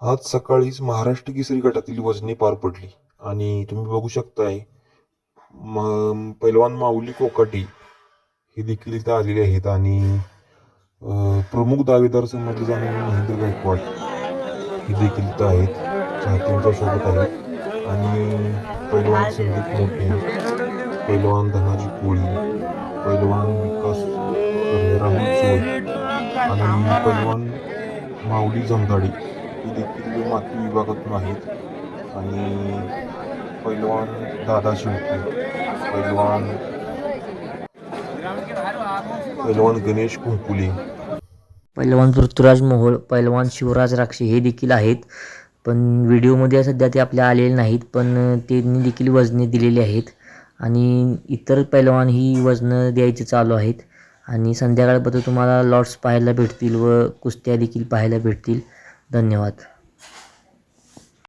आज सकाळीच महाराष्ट्र केसरी गटातील वजने पार पडली. आणि तुम्ही बघू शकताय म पैलवान माऊली कोकाटी हे देखील इथं आलेले आहेत. आणि प्रमुख दावेदार समजले जाणारे महेंद्र गायकवाड हे देखील इथं आहेत. चाहत्यांच्या सोबत आहेत. आणि पैलवान संदीप मोठे पैलवान धनाजी कोळी पैलवान विकास राहुल आणि पैलवान माऊली जमदाडी ही देखील माती विभागातून आहेत. आणि पैलवान दादा शेळके पैलवान पैलवान गणेश कुंकुले. पैलवान पृथ्वीराज मोहोळ पैलवान शिवराज राक्षे हे देखील आहेत. पण व्हिडिओमध्ये सध्या ते आपल्या आलेले नाहीत पण त्यांनी देखील वजने दिलेली आहेत. आणि इतर पैलवान ही वजनं द्यायचे चालू आहेत. आणि संध्याकाळपर्यंत तुम्हाला लॉट्स पाहायला भेटतील व कुस्त्या देखील पाहायला भेटतील. धन्यवाद.